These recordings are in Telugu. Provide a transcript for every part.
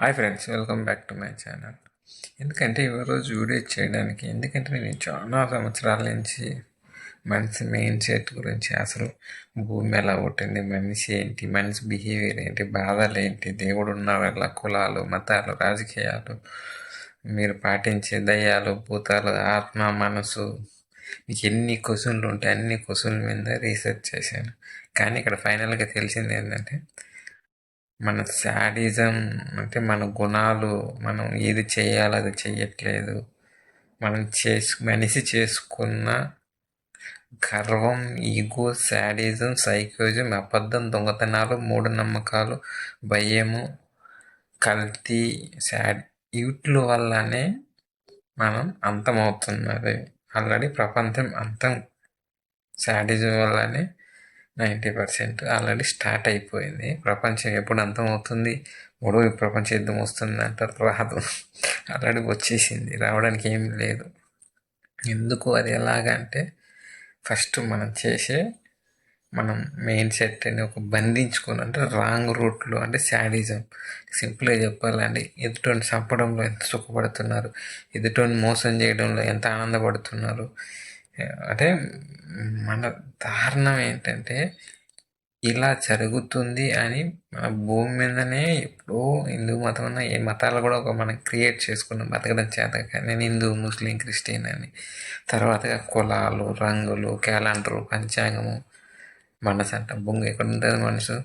Hi friends welcome back to my channel ఎందుకంటే ఈరోజు వీడియో చేయడానికి ఎందుకంటే నేను చాలా సంవత్సరాల నుంచి మనిషి మెయిన్ సెట్ గురించి అసలు భూమి ఎలా పుట్టింది మనిషి ఏంటి మనిషి బిహేవియర్ ఏంటి బాధలు ఏంటి దేవుడు ఉన్న కులాలు మతాలు రాజకీయాలు మీరు పాటించే దయ్యాలు భూతాలు ఆత్మ మనసు మీకు ఎన్ని క్వశ్చన్లు ఉంటాయి అన్ని క్వశ్చన్ల మీద రీసెర్చ్ చేశాను. కానీ ఇక్కడ ఫైనల్గా తెలిసింది ఏంటంటే మన శాడిజం అంటే మన గుణాలు మనం ఏది చేయాలో అది చేయట్లేదు మనం చేసు మనిషి చేసుకున్న గర్వం ఈగో శాడిజం సైకోజం అబద్ధం దొంగతనాలు మూఢనమ్మకాలు భయము కల్తీ శాడ్ వీటి వల్లనే మనం అంతమవుతున్నది. ఆల్రెడీ ప్రపంచం అంతం శాడిజం వల్లనే నైంటీ పర్సెంట్ ఆల్రెడీ స్టార్ట్ అయిపోయింది. ప్రపంచం ఎప్పుడు అంతమవుతుంది మూడో ప్రపంచ యుద్ధం వస్తుంది అంటారు రాదు. ఆల్రెడీ వచ్చేసింది. రావడానికి ఏం లేదు. ఎందుకు అది ఎలాగంటే ఫస్ట్ మనం చేసే మనం మెయిన్ సెట్ అని ఒక బంధించుకొని అంటే రాంగ్ రూట్లో అంటే శాడిజం సింపుల్గా చెప్పాలండి ఎదుటోని చంపడంలో ఎంత సుఖపడుతున్నారు? ఎదుటోని మోసం చేయడంలో ఎంత ఆనందపడుతున్నారు? అంటే మన దారుణం ఏంటంటే ఇలా జరుగుతుంది అని మన భూమి మీదనే ఎప్పుడో హిందూ మతం ఉన్న ఏ మతాలు కూడా ఒక మనం క్రియేట్ చేసుకున్నాం. బతకడం చేత నేను హిందూ ముస్లిం క్రిస్టియన్ అని. తర్వాత కులాలు రంగులు క్యాలెండరు పంచాంగము మనసు అంట బొంగు. ఎక్కడ ఉంటుంది మనసు?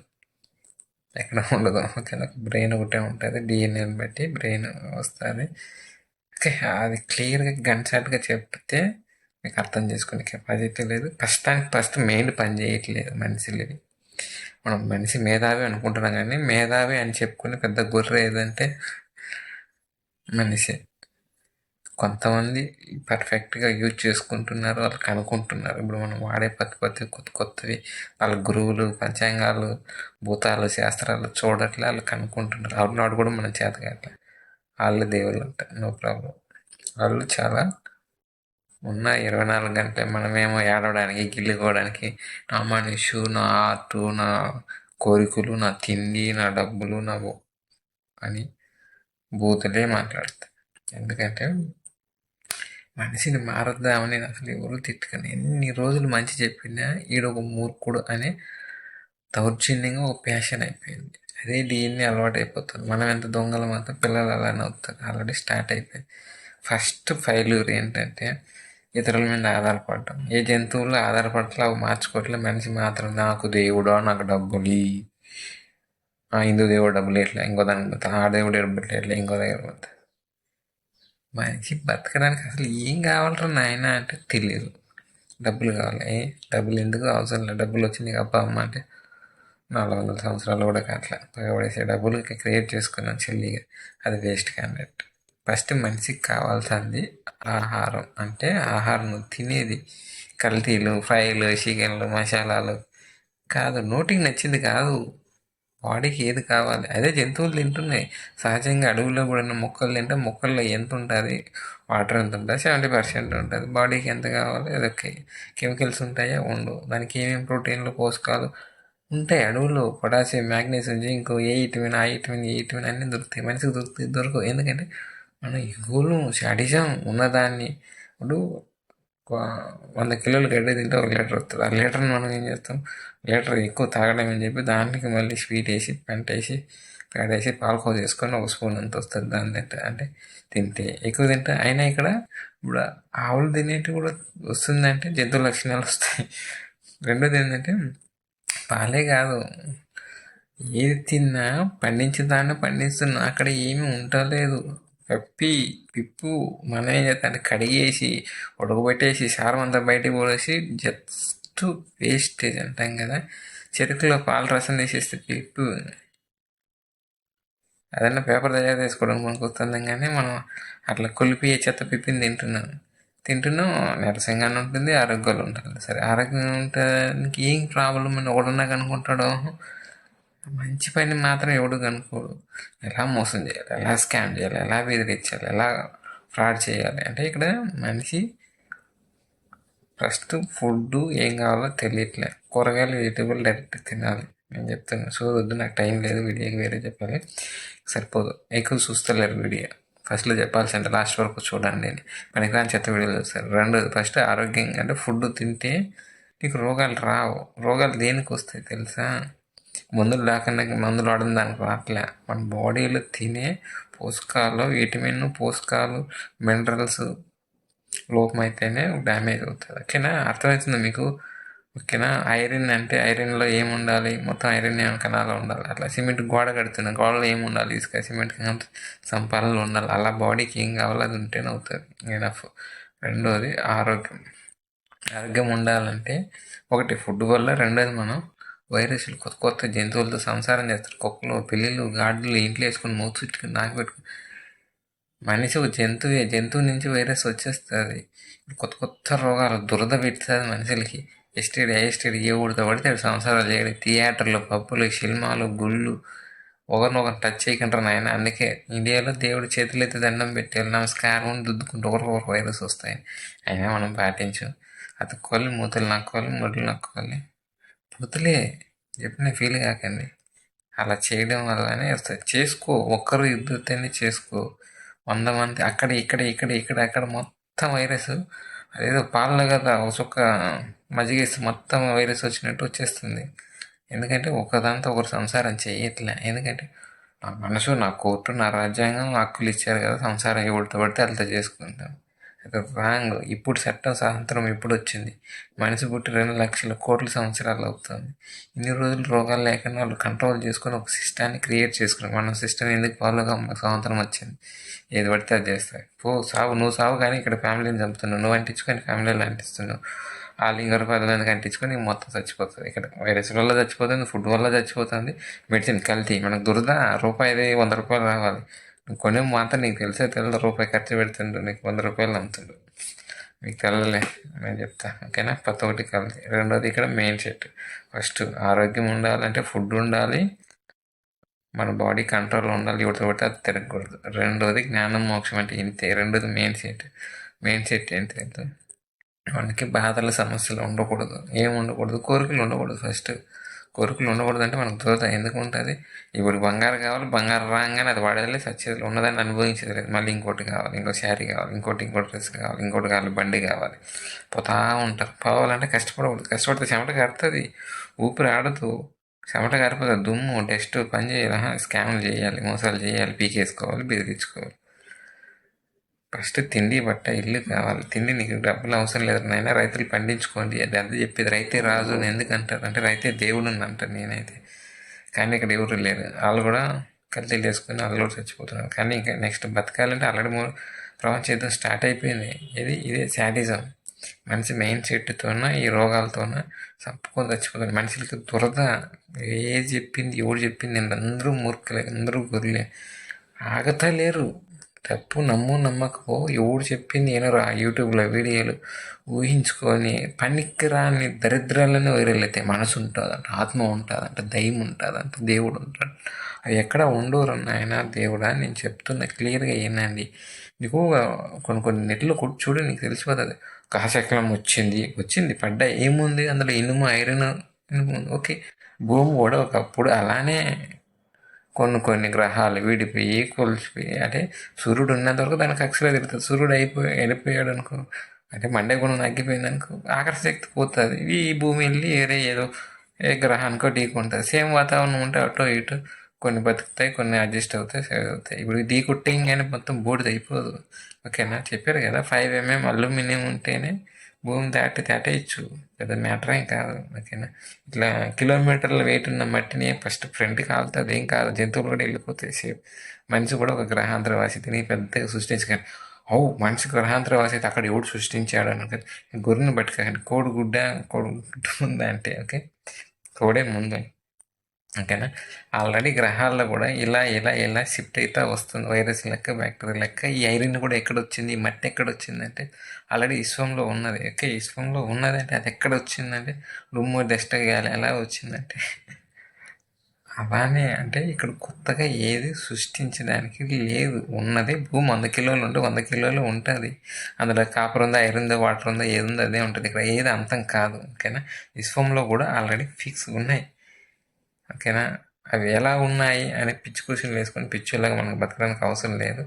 ఎక్కడ ఉండదు. ఓకేనా బ్రెయిన్ ఒకటే ఉంటుంది. డిఎన్ఏని బట్టి బ్రెయిన్ వస్తుంది. ఓకే అది క్లియర్గా గన్షాట్గా చెప్తే మీకు అర్థం చేసుకునే కెపాసిటీ లేదు. ప్రస్తుతానికి ఫస్ట్ మెయిన్ పని చేయట్లేదు మనిషిని మనం మనిషి మేధావి అనుకుంటున్నాం కానీ మేధావి అని చెప్పుకునే పెద్ద గొర్రె ఏదంటే మనిషి. కొంతమంది పర్ఫెక్ట్గా యూజ్ చేసుకుంటున్నారు వాళ్ళకి అనుకుంటున్నారు. ఇప్పుడు మనం వాడే పత్తి పత్తి కొత్త కొత్తవి వాళ్ళ గురువులు పంచాంగాలు భూతాలు శాస్త్రాలు చూడట్లే వాళ్ళకి అనుకుంటున్నారు. అవునాడు కూడా మనం చేతగాట్లే వాళ్ళు దేవుళ్ళు అంటారు నో ప్రాబ్లం వాళ్ళు చాలా ఉన్న ఇరవై నాలుగు గంటలు మనమేమో ఏడవడానికి గిల్లుకోవడానికి నా మనిషి నా ఆర్టు నా కోరికలు నా తిండి నా డబ్బులు నా అని బూతులే మాట్లాడతాయి ఎందుకంటే మనిషిని మారద్దామని అసలు ఎవరు తిట్టుకని ఎన్ని రోజులు మంచి చెప్పినా ఈడొక మూర్ఖుడు అనే దౌర్జన్యంగా ఒక ప్యాషన్ అయిపోయింది. అదే దీన్ని అలవాటు అయిపోతుంది మనం ఎంత దొంగలు మాత్రం పిల్లలు అలానే అవుతారు ఆల్రెడీ స్టార్ట్ అయిపోయింది. ఫస్ట్ ఫెయిల్యూర్ ఏంటంటే ఇతరుల మీద ఆధారపడటం. ఏ జంతువులు ఆధారపడట్లే అవి మార్చుకోవట్లే. మనిషి మాత్రం నాకు దేవుడు నాకు డబ్బులు ఆ హిందూ దేవుడు డబ్బులు ఎట్లా ఇంకో దానికి పోతా ఆ దేవుడు డబ్బులు ఎట్లా ఇంకో దగ్గర పోతా. మనిషి బతకడానికి అసలు ఏం కావాలరా నాయన అంటే తెలియదు డబ్బులు కావాలి. డబ్బులు ఎందుకు అవసరం లేదు డబ్బులు వచ్చింది నీకు అబ్బా అమ్మ అంటే నాలుగు వందల సంవత్సరాలు కూడా అట్లా పగబడేసే డబ్బులు క్రియేట్ చేసుకున్నాను చెల్లిగా. అది వేస్ట్ క్యాండిడేట్. ఫస్ట్ మనిషికి కావాల్సింది ఆహారం. అంటే ఆహారం తినేది. కల్తీలు ఫ్రైలు చికెన్లు మసాలాలు. కాదు నోటికి నచ్చింది కాదు. బాడీకి ఏది కావాలి? అదే జంతువులు తింటున్నాయి. సహజంగా అడవుల్లో కూడా మొక్కలు తింటే మొక్కల్లో ఎంత ఉంటుంది? వాటర్ ఎంత ఉంటుంది? సెవెంటీ పర్సెంట్ ఉంటుంది. బాడీకి ఎంత కావాలి? అదొకే కెమికల్స్ ఉంటాయా? ఉండవు. దానికి ఏమేమి ప్రోటీన్లు పోషకాలు ఉంటాయి? అడవుల్లో potassium magnesium zinc A vitamin ఆ ఇటమిన్ ఏ విటమిన్ అన్నీ దొరుకుతాయి. మనిషికి దొరుకుతాయి దొరకవు. ఎందుకంటే మన ఎగులు షాడిజం ఉన్నదాన్ని ఇప్పుడు వంద కిలోలు గడ్డి తింటే ఒక లీటర్ వస్తుంది. ఆ లీటర్ని మనం ఏం చేస్తాం? లీటర్ ఎక్కువ తాగడం అని చెప్పి దానికి మళ్ళీ స్వీట్ వేసి పెంట వేసి వేసి పాలకో చేసుకొని ఒక స్పూన్ అంత వస్తుంది దాని తింటే. అంటే తింటే ఎక్కువ తింటే. అయినా ఇక్కడ ఇప్పుడు ఆవులు తినేటి కూడా వస్తుందంటే జంతు లక్షణాలు వస్తాయి. రెండోది ఏంటంటే పాలే కాదు. ఏది తిన్నా పండించిన దాన్ని పండిస్తున్నా. అక్కడ ఏమీ ఉండలేదు. కప్పి పిప్పు మనమే ఏం కడిగేసి ఉడకబెట్టేసి సారం అంతా బయటకు పోసి జస్ట్ వేస్టేజ్ అంటాం కదా చెరుకులో పాల రసం తీసేస్తే పిప్పు. అదన్నా పేపర్ తయారు చేసుకోవడం మనకు కానీ మనం అట్లా కొలిపి చెత్త పిప్పిని తింటున్నాం. తింటున్నాం నీరసంగానే ఉంటుంది ఆరోగ్యాలు ఉంటుంది సరే ఆరోగ్యం ఉండడానికి ఏం ప్రాబ్లం అని ఒకడున్నా కనుక్కుంటాడో మంచి పని మాత్రం ఎవడు కనుక్కోడు. ఎలా మోసం చేయాలి? ఎలా స్కామ్ చేయాలి? ఎలా బెదిరించాలి? ఎలా ఫ్రాడ్ చేయాలి? అంటే ఇక్కడ మనిషి ఫస్ట్ ఫుడ్ ఏం కావాలో తెలియట్లే. కూరగాయలు వెజిటబుల్ డైరెక్ట్ తినాలి. నేను చెప్తాను సో వద్దు నాకు టైం లేదు. వీడియోకి వేరే చెప్పాలి. సరిపోదు. ఎక్కువ చూస్తలేరు వీడియో. ఫస్ట్లో చెప్పాల్సింటే లాస్ట్ వరకు చూడండి అని. పనికిరాని చెత్త వీడియోలు చూస్తారు. రెండోది ఫస్ట్ ఆరోగ్యంగా అంటే ఫుడ్ తింటే నీకు రోగాలు రావు. రోగాలు దేనికి వస్తాయి తెలుసా? మందులు లేకుండా మందులు వాడిన దానికి రావట్లే మన బాడీలో తినే పోషకాలు విటమిన్ పోషకాలు మినరల్స్ లోపమైతేనే డ్యామేజ్ అవుతుంది ఓకేనా? అర్థమవుతుంది మీకు? ఓకేనా? ఐరన్ అంటే ఐరన్లో ఏమి ఉండాలి? మొత్తం ఐరన్ కణాలు ఉండాలి? అట్లా సిమెంట్ గోడ కడుతుంది గోడలో ఏమి ఉండాలి? ఇసుక సిమెంట్ సంపాదనలు ఉండాలి. అలా బాడీకి ఏం కావాలో అది ఉంటేనే అవుతుంది. ఎనఫ్ రెండోది ఆరోగ్యం. ఆరోగ్యం ఉండాలంటే ఒకటి ఫుడ్ వల్ల రెండోది మనం వైరస్లు కొత్త కొత్త జంతువులతో సంసారం చేస్తారు. కుక్కలు పిల్లిలు గాడులు ఇంట్లో వేసుకొని మూతి చుట్టుకుని నాకు పెట్టుకుని మనిషి ఒక జంతువే జంతువు నుంచి వైరస్ వచ్చేస్తుంది. కొత్త కొత్త రోగాలు దురద పెడుతుంది మనుషులకి. ఎస్టీడీ ఎస్టీడీ ఏ ఊడితో పడితే సంసారాలు చేయడం థియేటర్లు పప్పులు సినిమాలు గుళ్ళు ఒకరినొకరు టచ్ చేయకుండా నాయన. అందుకే ఇండియాలో దేవుడు చేతులైతే దండం పెట్టాలి నమస్కారం దుద్దుకుంటూ ఒకరికొకరు వైరస్ వస్తాయి అయినా మనం పాటించు. అతుక్కోవాలి మూతలు నక్కోవాలి ముడ్లు నక్కోవాలి. వదిలే చెప్పిన ఫీల్ కాకండి అలా చేయడం వల్లనే వస్తుంది. చేసుకో ఒక్కరు ఇద్దరితోనే చేసుకో. వంద మంది అక్కడ ఇక్కడ ఇక్కడ ఇక్కడ అక్కడ మొత్తం వైరస్ అదేదో పాలలో కదా ఒక చుక్క మజ్జిగేసి మొత్తం వైరస్ వచ్చినట్టు వచ్చేస్తుంది. ఎందుకంటే ఒకదాంతో ఒకరు సంసారం చేయట్లే. ఎందుకంటే నా మనసు నా కోర్టు నా రాజ్యాంగం హక్కులు ఇచ్చారు కదా సంసారం ఎవరితో పడితే అంత చేసుకుంటాం. రాంగ్ ఇప్పుడు చట్టం స్వాతంత్రం ఇప్పుడు వచ్చింది. మనిషి పుట్టి రెండు లక్షల కోట్ల సంవత్సరాలు అవుతుంది. ఇన్ని రోజులు రోగాలు లేకుండా వాళ్ళు కంట్రోల్ చేసుకొని ఒక సిస్టాన్ని క్రియేట్ చేసుకున్నారు. మన సిస్టమ్ ఎందుకు ఫాలోగా స్వాతంత్రం వచ్చింది? ఏది పడితే అది చేస్తాయి పో సావు నువ్వు సావు కానీ ఇక్కడ ఫ్యామిలీని చంపుతున్నావు. నువ్వు అంటించుకొని ఫ్యామిలీలో అంటిస్తున్నావు. ఆ లింగ రూపాయలు అంటించుకొని మొత్తం చచ్చిపోతుంది. ఇక్కడ వైరస్ వల్ల చచ్చిపోతుంది ఫుడ్ వల్ల చచ్చిపోతుంది మెడిసిన్ కల్తీ. మనకు దురద రూపాయి వంద రూపాయలు రావాలి. కొనే మాత్రం నీకు తెలిసే తెల్ల రూపాయి ఖర్చు పెడుతుండు నీకు వంద రూపాయలు అమ్ముతుండు. మీకు తెల్లలే నేను చెప్తా ఓకేనా? కొత్త ఒకటి కలిసి. రెండోది ఇక్కడ మెయిన్ సెట్ ఫస్ట్ ఆరోగ్యం ఉండాలంటే ఫుడ్ ఉండాలి. మన బాడీ కంట్రోల్ ఉండాలి ఎవరితో పడితే అది తిరగకూడదు. రెండోది జ్ఞానం మోక్షం అంటే ఇంతే. రెండోది మెయిన్ సెట్ మెయిన్ సెట్ ఏంటి? అంటే మనకి బాధల సమస్యలు ఉండకూడదు. ఏం ఉండకూడదు? కోరికలు ఉండకూడదు ఫస్ట్ కోరికలు ఉండకూడదు అంటే మనకు దూరత ఎందుకు ఉంటుంది ఇప్పుడు బంగారు కావాలి బంగారు రాగానే అది వాడేది సచ్చేది ఉన్నదాన్ని అనుభవించేది లేదు. మళ్ళీ ఇంకోటి కావాలి ఇంకో శారీ కావాలి ఇంకోటి ఇంకోటి డ్రెస్ కావాలి ఇంకోటి కావాలి బండి కావాలి. పోతా ఉంటారు. పోవాలంటే కష్టపడకూడదు. కష్టపడితే చెమట కడుతుంది. ఊపిరి ఆడదు. చెమట కరిపోతుంది దుమ్ము డస్ట్ పని చేయాలి. స్కామ్లు చేయాలి మోసాలు చేయాలి పీకేసుకోవాలి బెదిరించుకోవాలి. ఫస్ట్ తిండి బట్ట ఇల్లు కావాలి. తిండి నీకు డబ్బులు అవసరం లేదు నాయన రైతులు పండించుకోండి అది అంత చెప్పేది. రైతే రాజు అని ఎందుకంటారు అంటే రైతే దేవుడు అని అంటారు నేనైతే. కానీ ఇక్కడ ఎవరు లేరు. వాళ్ళు కూడా కల్తీలు వేసుకొని వాళ్ళు కూడా చచ్చిపోతున్నారు. కానీ ఇంకా నెక్స్ట్ బతకాలంటే ఆల్రెడీ మూడు ప్రపంచ యుద్ధం స్టార్ట్ అయిపోయింది. ఇది ఇదే శాడిజం మనిషి మెయిన్ సెట్తోన ఈ రోగాలతోన చప్పుకొని చచ్చిపోతుంది మనుషులకి దురద. ఏది చెప్పింది ఎవరు చెప్పింది? అందరూ మూర్ఖలే అందరూ గొర్రెలే. ఆగతా లేరు. తప్పు నమ్ము నమ్మకపో. ఎవడు చెప్పింది ఏనరా యూట్యూబ్లో వీడియోలు ఊహించుకొని పనికిరాని దరిద్రాలను దరిద్రాలనే వైరల్ మనసు ఉంటుందంట ఆత్మ ఉంటుందంట దయ్యం ఉంటుందంట దేవుడు ఉంటాడు. అవి ఎక్కడ ఉండరు నాయన. దేవుడా నేను చెప్తున్నా క్లియర్గా ఏనండి నీకు కొన్ని కొన్ని నెట్లు చూడు నీకు తెలిసిపోతుంది. కాశకలం వచ్చింది వచ్చింది పడ్డా ఏముంది? అందులో ఇనుము ఐరన్ ఇనుము ఓకే. భూమి కూడా ఒకప్పుడు అలానే కొన్ని కొన్ని గ్రహాలు విడిపోయి కొలిసిపోయి అంటే సూర్యుడు ఉన్నంత వరకు దానికి అక్షర తిరుగుతుంది సూర్యుడు అయిపోయి వెళ్ళిపోయాడు అనుకో అంటే మండే గుణం తగ్గిపోయింది అనుకో ఆకర్షశక్తి పోతుంది. ఈ భూమి వెళ్ళి ఏరే ఏదో ఏ గ్రహానికో ఢీకుంటుంది సేమ్ వాతావరణం ఉంటే అటో ఇటు కొన్ని బతుకుతాయి కొన్ని అడ్జస్ట్ అవుతాయి సేవ్ అవుతాయి. ఇప్పుడు ఢీ కొట్టేయంగానే మొత్తం బూడిద అయిపోదు. ఓకేనా? చెప్పారు కదా ఫైవ్ ఎంఎం అల్యూమినియం ఉంటేనే భూమి దాటి దాటేయచ్చు. పెద్ద మ్యాటర్ ఏం కాదు. ఓకేనా? ఇట్లా కిలోమీటర్ల వెయిట్ ఉన్న మట్టిని ఫస్ట్ ఫ్రంట్ కాలుతుంది ఏం కాదు. జంతువులు కూడా వెళ్ళిపోతాయి సేఫ్. మనిషి కూడా ఒక గ్రహాంతరవాసి తిని పెద్దగా సృష్టించకండి ఓ మనిషి గ్రహాంతరవాసి అయితే అక్కడ ఎవడు సృష్టించాడు అనుకో గొర్రెని పట్టుకోకండి. కోడి గుడ్డ కోడి గుడ్డ ఉందా అంటే ఓకే? కోడే ముందు. ఓకేనా? ఆల్రెడీ గ్రహాల్లో కూడా ఇలా ఇలా ఇలా షిఫ్ట్ అయితే వస్తుంది వైరస్ లెక్క బ్యాక్టీరియా లెక్క. ఈ ఐరన్ కూడా ఎక్కడ వచ్చింది ఈ మట్టి ఎక్కడ వచ్చిందంటే ఆల్రెడీ విశ్వంలో ఉన్నది. ఓకే విశ్వంలో ఉన్నదంటే అది ఎక్కడ వచ్చిందంటే రుమ్ము డస్ట్ గాలి ఎలా వచ్చిందంటే అలానే అంటే ఇక్కడ కొత్తగా ఏది సృష్టించడానికి లేదు. ఉన్నది భూమి. వంద కిలోలు ఉంటే వంద కిలోలు ఉంటుంది. అందులో కాపర్ ఉందా ఐరన్ ఉందా వాటర్ ఉందా ఏది ఉందో అదే ఉంటుంది. ఇక్కడ ఏది అంతం కాదు. ఓకేనా? విశ్వంలో కూడా ఆల్రెడీ ఫిక్స్ ఉన్నాయి. ఓకేనా? అవి ఎలా ఉన్నాయి అని పిచ్చి క్వశ్చన్లు వేసుకొని పిచ్చులాగా మనకు బతకడానికి అవసరం లేదు.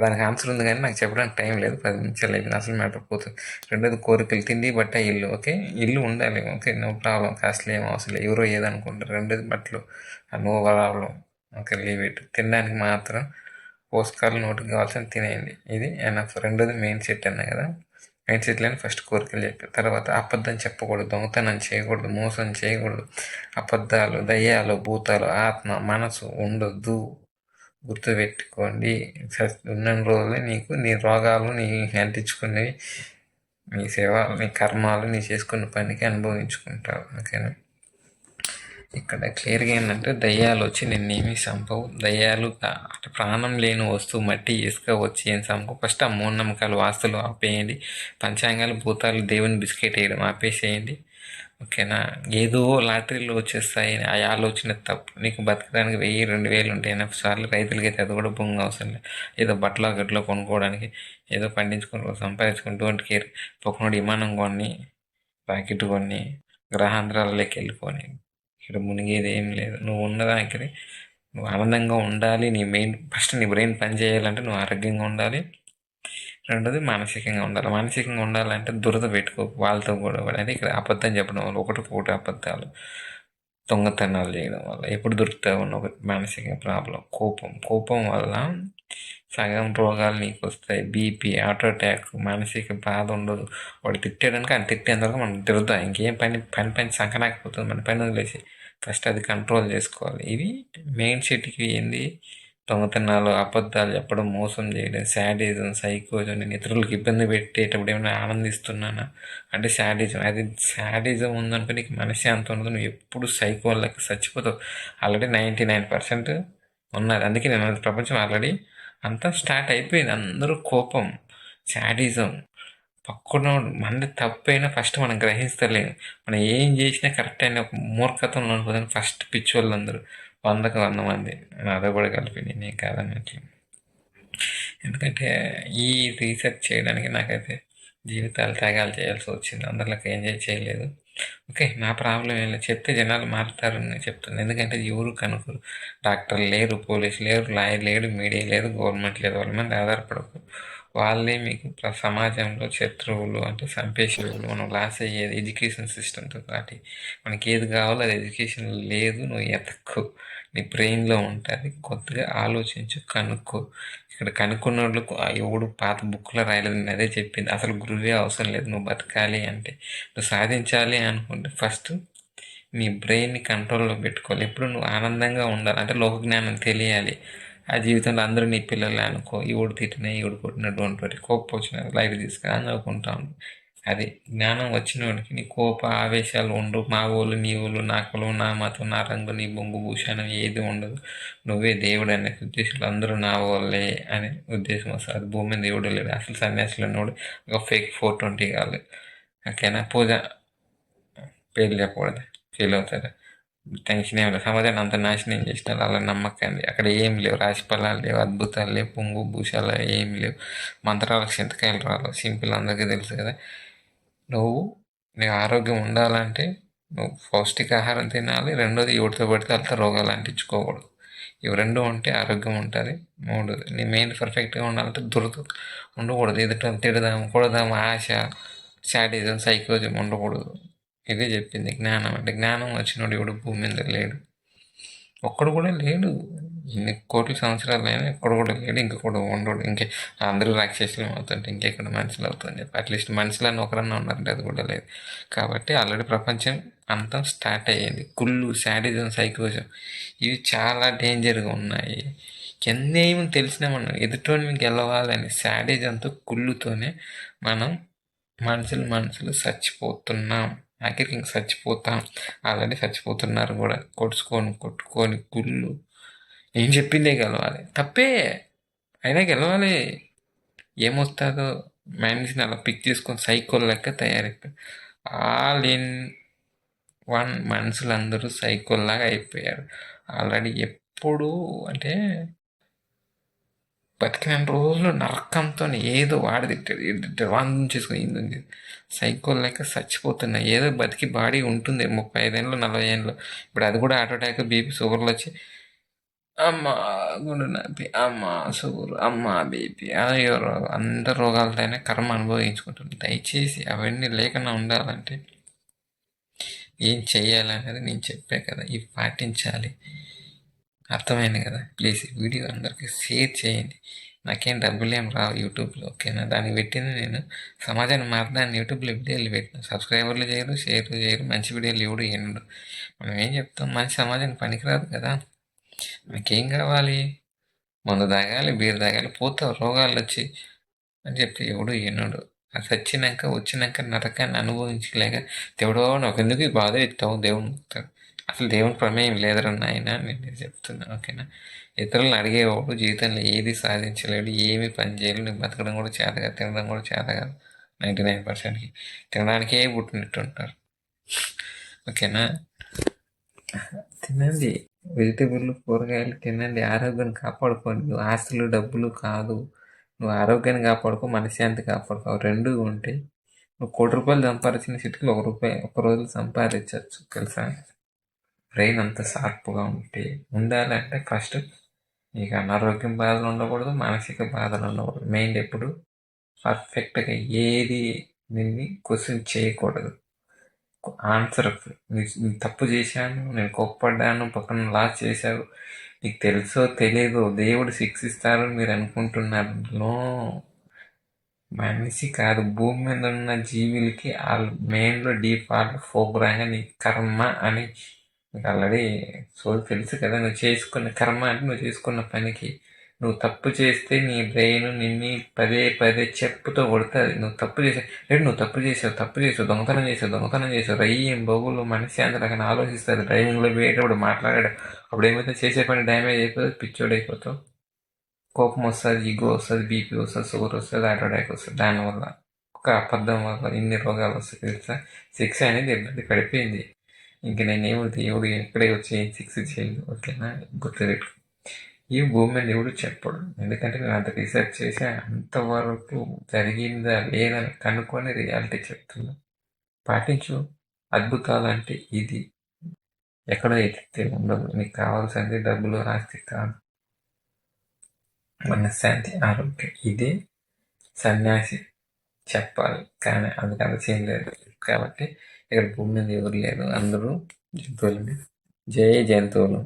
దానికి ఆన్సర్ ఉంది కానీ నాకు చెప్పడానికి టైం లేదు. పది నిమిషాలు అయిపోయింది అసలు మ్యాటర్ పోతుంది. రెండోది కోరికలు. తిండి బట్ట ఇల్లు. ఓకే? ఇల్లు ఉండాలి. ఓకే? No problem. కాస్ట్లు ఏం అవసరం లేదు. ఎవరో ఏదనుకుంటారు. రెండోది బట్టలు. No problem. Okay? Leave it. తినడానికి మాత్రం పోషకాలు నోటుకు కావాల్సిన తినేయండి. ఇది అండ్ రెండోది మెయిన్ సెట్ అన్నా కదా? మైండ్ సెట్లని ఫస్ట్ కోరికలు చెప్పి తర్వాత అబద్ధం చెప్పకూడదు దొంగతనం చేయకూడదు మోసం చేయకూడదు. అబద్ధాలు దయ్యాలు భూతాలు ఆత్మ మనసు ఉండొద్దు. గుర్తుపెట్టుకోండి. ఉన్న రోజులే నీకు నీ రోగాలు నీ అంటించుకునేవి నీ సేవ నీ కర్మాలు నీ చేసుకున్న పనికి అనుభవించుకుంటావు. ఓకేనా? ఇక్కడ క్లియర్గా ఏంటంటే దయ్యాలు వచ్చి నిన్నేమీ చంపవు. దయ్యాలు అంటే ప్రాణం లేని వస్తువు మట్టి ఇసుక వచ్చి ఏం చంపవు. ఫస్ట్ ఆ మూఢనమ్మకాలు వాస్తులు ఆపేయండి. పంచాంగాలు భూతాలు దేవుని బిస్కెట్ వేయడం ఆపేసేయండి. ఓకేనా? ఏదో లాటరీలో వచ్చేస్తాయి ఆ ఆలోచన తప్పు. నీకు బతకడానికి వెయ్యి రెండు వేలు ఉంటాయి. సార్లు రైతులకి అయితే అది కూడా బొంగ అవసరం లేదు. ఏదో బట్టలు గట్లో కొనుక్కోవడానికి ఏదో పండించుకుంటూ సంపాదించుకొని డోంట్ కేర్ పొక్కనోడు విమానం కొని రాకెట్ కొని గ్రహాంధ్రాలలోకి వెళ్ళిపోని. ఇక్కడ మునిగేది ఏం లేదు. నువ్వు ఉన్నదా దగ్గరే నువ్వు ఆనందంగా ఉండాలి. నీ మెయిన్ ఫస్ట్ నీ బ్రెయిన్ పని చేయాలంటే నువ్వు ఆరోగ్యంగా ఉండాలి. రెండోది మానసికంగా ఉండాలి. మానసికంగా ఉండాలంటే దురద పెట్టుకో వాళ్ళతో కూడా అంటే ఇక్కడ అబద్ధం చెప్పడం వల్ల ఒకటి ఒకటి అబద్ధాలు దొంగతనాలు చేయడం వల్ల ఎప్పుడు దొరుకుతావు ఉన్న ఒక మానసిక ప్రాబ్లం. కోపం. కోపం వల్ల సగం రోగాలు నీకు వస్తాయి బీపీ హార్ట్ అటాక్ మానసిక బాధ ఉండదు. వాడు తిట్టాడనుక అది తిట్టేంతవరకు మనం తిరుగుతాం. ఇంకేం పని పని పని సంకనాకపోతుంది మన పని వదిలేసి ఫస్ట్ అది కంట్రోల్ చేసుకోవాలి. ఇవి మెయిన్ సిటీకి ఏంది? దొంగతనాలు అబద్ధాలు చెప్పడం మోసం చేయడం శాడిజం సైకోజం నేను ఇతరులకు ఇబ్బంది పెట్టేటప్పుడు ఏమైనా ఆనందిస్తున్నానా? అంటే శాడిజం. అది శాడిజం ఉందనుకో నీకు మనశ్శాంతం ఉండదు. నువ్వు ఎప్పుడు సైకో వాళ్ళకి చచ్చిపోతావు. ఆల్రెడీ నైంటీ నైన్ పర్సెంట్ ఉన్నది. అందుకే నేను ప్రపంచం ఆల్రెడీ అంతా స్టార్ట్ అయిపోయింది. అందరూ కోపం శాడిజం పక్కన మన తప్పైనా ఫస్ట్ మనం గ్రహిస్తలేము మనం ఏం చేసినా కరెక్ట్ అయిన ఒక మూర్ఖతంలో అనుకోదని ఫస్ట్ పిచ్చోళ్ళు అందరూ వందకు వంద మంది. నాతో కూడా కలిపి నేను కాదని ఎందుకంటే ఈ రీసెర్చ్ చేయడానికి నాకైతే జీవితాలు త్యాగాలు చేయాల్సి వచ్చింది. అందరిలోకి ఎంజాయ్ చేయలేదు. ఓకే నా ప్రాబ్లం ఏం లేదు చెప్తే జనాలు మారుతారని చెప్తాను ఎందుకంటే ఎవరు కనుకోరు డాక్టర్లు లేరు పోలీసు లేరు లాయర్ లేడు మీడియా లేదు గవర్నమెంట్ లేదు వాళ్ళ మీద ఆధారపడకు. వాళ్ళే మీకు సమాజంలో శత్రువులు అంటే చంపేసేవాళ్ళు మనం లాస్ అయ్యేది ఎడ్యుకేషన్ సిస్టమ్తో పాటు మనకి ఏది కావాలో అది ఎడ్యుకేషన్ లేదు నువ్వు ఎతక్కు. నీ బ్రెయిన్లో ఉంటుంది. కొత్తగా ఆలోచించు కనుక్కో. ఇక్కడ కనుక్కున్న వాళ్ళకు ఎవడు పాత బుక్లో రాయలేదు నేను అదే చెప్పింది. అసలు గురువే అవసరం లేదు నువ్వు బతకాలి అంటే. నువ్వు సాధించాలి అనుకుంటే ఫస్ట్ నీ బ్రెయిన్ని కంట్రోల్లో పెట్టుకోవాలి. ఎప్పుడు నువ్వు ఆనందంగా ఉండాలి. అంటే లోక జ్ఞానం తెలియాలి. ఆ జీవితంలో అందరూ నీ పిల్లలే అనుకో. ఈవుడు తిట్టినా ఈవుడు కొట్టినా డోంట్ వరీ కోపం వచ్చిన లైఫ్ అని చదువుకుంటాను అది జ్ఞానం వచ్చిన వాడికి నీ కోప ఆవేశాలు ఉండవు. మా ఊళ్ళు నీ ఊళ్ళు నా కులం నా మతం నా రంగు నీ బొంగు భూషణం ఏది ఉండదు. నువ్వే దేవుడు అనే ఉద్దేశంలో అందరూ నా వాళ్ళే అనే ఉద్దేశం వస్తుంది. అది భూమి దేవుడు లేదు అసలు సన్యాసులు ఉన్నవాడు ఒక ఫేక్ ఫోర్ ట్వంటీ కావాలి ఓకేనా? పూజ. పేర్లు చెప్పకూడదు. ఫీల్ అవుతారు టెన్షన్ ఏం లేదు. సమాజాన్ని అంత నాశనం చేసినారు. అలా నమ్మకండి. అక్కడ ఏం లేవు. రాశి ఫలాలు లేవు. అద్భుతాలు లేవు. పొంగు భూషాలు ఏం లేవు. మంత్రాలకు చింతకాయలు రావు. సింపుల్ అందరికీ తెలుసు కదా. నువ్వు నీ ఆరోగ్యం ఉండాలంటే నువ్వు పౌష్టికాహారం తినాలి. రెండోది ఎవరితో పడితే అంత రోగాలు అంటించుకోకూడదు. ఇవి రెండు ఉంటే ఆరోగ్యం ఉంటుంది. మూడోది నీ మెయిన్ పర్ఫెక్ట్గా ఉండాలంటే దురద ఉండకూడదు. ఎదుట తిడదాం కొడదాం ఆశ శాడిజం సైకోజం ఉండకూడదు. ఇదే చెప్పింది జ్ఞానం. అంటే జ్ఞానం వచ్చినోడు ఎవడు భూమి మీద లేడు. ఒక్కడు కూడా లేడు. ఇన్ని కోట్ల సంవత్సరాలు అయినా ఇక్కడ కూడా లేడు కూడా ఉండడు. ఇంకే అందరూ రాక్షసులు అవుతుంటే ఇంకెక్కడ మనుషులు అవుతుంది చెప్పి అట్లీస్ట్ అని ఒకరన్నా ఉన్నారంటే అది కూడా లేదు. కాబట్టి ఆల్రెడీ ప్రపంచం అంతా స్టార్ట్ అయ్యింది. కుళ్ళు శాడిజం సైకోజం ఇవి చాలా డేంజర్గా ఉన్నాయి. ఎన్నేమి తెలిసినా మనం ఎదుటోని గెలవాలని శాడిజంతో కుళ్ళుతోనే మనం మనుషులు మనుషులు చచ్చిపోతున్నాం. ఆఖరికి ఇంక చచ్చిపోతాం. ఆల్రెడీ చచ్చిపోతున్నారు కూడా. కొట్టుకొని కొట్టుకొని గుళ్ళు ఏం చెప్పిందే గెలవాలి తప్పే అయినా గెలవాలి ఏమొస్తుందో మనిషిని అలా పిక్ చేసుకొని సైకోల్ లెక్క తయారైపోయి ఆల్ ఇన్ వన్ మనుషులందరూ సైకోల్లాగా అయిపోయారు ఆల్రెడీ ఎప్పుడు అంటే బతికిన రోజులు నరకంతో ఏదో వాడి తిట్టాడు ఇది తిట్టాడు వాందం చేసుకుని ఇది సైకోల్ లెక్క చచ్చిపోతున్నా ఏదో బతికి బాడీ ఉంటుంది ముప్పై ఐదేళ్ళు నలభై ఏళ్ళు ఇప్పుడు అది కూడా హార్ట్ అటాక్ బీపీ షుగర్లు వచ్చి అమ్మ గుండె నొప్పి. అమ్మ షుగర్ అమ్మ బీపీ. అయ్యో రోగాలు అందరు రోగాలతోనే కర్మ అనుభవించుకుంటుంది దయచేసి అవన్నీ లేకుండా ఉండాలంటే ఏం చేయాలనేది నేను చెప్పే కదా. ఇవి పాటించాలి. అర్థమైంది కదా? ప్లీజ్ ఈ వీడియో అందరికీ షేర్ చేయండి. నాకేం డబ్బులు ఏం రావు యూట్యూబ్లో ఓకేనా? దానికి పెట్టింది నేను. సమాజాన్ని మార్దాన్ని యూట్యూబ్లో వీడియోలు పెట్టిన. సబ్స్క్రైబర్లు చేయరు షేర్లు చేయరు మంచి వీడియోలు ఎవడు ఎండు మనం ఏం చెప్తాం? మంచి సమాజానికి పనికిరాదు కదా. మనకేం కావాలి? మందు తాగాలి బీరు తాగాలి పోతావు రోగాలు వచ్చి అని చెప్తే ఎవడు ఎన్నడు అది వచ్చినాక వచ్చినాక నరకాన్ని అనుభవించలేక దేవుడో నాకు ఎందుకు ఈ బాధ ఎత్తావు దేవుని ముక్తాడు అసలు దేవుని ప్రమేయం లేదరా నాయన నేను చెప్తున్నా ఓకేనా? ఇతరులను అడిగేవాడు జీవితంలో ఏది సాధించలేడు ఏమి పని చేయలేడు నీకు బతకడం కూడా చేత కాదు తినడం కూడా చేత కాదు నైంటీ నైన్ పర్సెంట్కి తినడానికే పుట్టినట్టు ఉంటారు. ఓకేనా? తినండి. వెజిటేబుల్ కూరగాయలు తినండి. ఆరోగ్యాన్ని కాపాడుకోండి. నువ్వు ఆస్తులు డబ్బులు కాదు. నువ్వు ఆరోగ్యాన్ని కాపాడుకో మనశ్శాంతి కాపాడుకో. అవి రెండు ఉంటే నువ్వు కోటి రూపాయలు సంపాదించిన స్థితిలో ఒక రూపాయి ఒక రోజు సంపాదించవచ్చు. తెలుసా? బ్రెయిన్ అంత షార్ప్గా ఉంటే ఉండాలంటే ఫస్ట్ నీకు అనారోగ్యం బాధలు ఉండకూడదు మానసిక బాధలు ఉండకూడదు. మైండ్ ఎప్పుడు పర్ఫెక్ట్గా ఏది నిన్ను క్వశ్చన్ చేయకూడదు. ఆన్సర్ నేను తప్పు చేశాను నేను కోప్పడ్డాను పక్కన లాస్ చేశావు. నీకు తెలుసో తెలియదో దేవుడు శిక్షిస్తారు మీరు అనుకుంటున్నారు. నో. మనిషి కాదు. భూమి మీద ఉన్న జీవులకి ఆ మెయిన్లో డిఫాల్ట్ ప్రోగ్రామ్గా నీ కర్మ అని నీకు ఆల్రెడీ సో తెలుసు కదా. నువ్వు చేసుకున్న కర్మ అంటే నువ్వు చేసుకున్న పనికి నువ్వు తప్పు చేస్తే నీ బ్రెయిన్ నిన్ని పదే పదే చెప్పుతో కొడుతుంది. నువ్వు తప్పు చేసావు రేపు నువ్వు తప్పు చేసావు తప్పు చేసావు దొంగతనం చేసావు దొంగతనం చేసావు. రయ్యం బొగులు మనిషి అంత రకం ఆలోచిస్తారు. డ్రైవింగ్లో పోయేటప్పుడు మాట్లాడాడు. అప్పుడు ఏమైతే చేసే పని డ్యామేజ్ అయిపోతుంది పిచ్చోడు అయిపోతావు. కోపం వస్తుంది ఈగో వస్తుంది బీపీ వస్తుంది షుగర్ వస్తుంది హార్ట్ వస్తుంది. దానివల్ల ఒక అబద్ధం వల్ల ఇన్ని రోగాలు వస్తాయి తెలుసా? శిక్ష అనేది ఎన్నది పడిపోయింది. ఇంక నేనేమో దేవుడు ఎక్కడే వచ్చి శిక్ష చేయండి ఓకేనా? గుర్తుపెట్టు ఈ భూమి మీద ఎవడు చెప్పడు. ఎందుకంటే నేను అంత రీసెర్చ్ చేసి అంతవరకు జరిగిందా లేదని కనుక్కొని రియాలిటీ చెప్తున్నా. పాటించు అద్భుతాలు అంటే ఇది. ఎక్కడో ఎత్తితే ఉండదు నీకు కావాల్సింది డబ్బులు ఆస్తి కాదు. మనశ్శాంతి ఆరోగ్యం. ఇదే సన్యాసి చెప్పాలి. కానీ అందుకు కదా చేయలేదు కాబట్టి ఇక్కడ భూమి మీద ఎవరు లేరు. అందరూ జంతువులు జయ జంతువులు.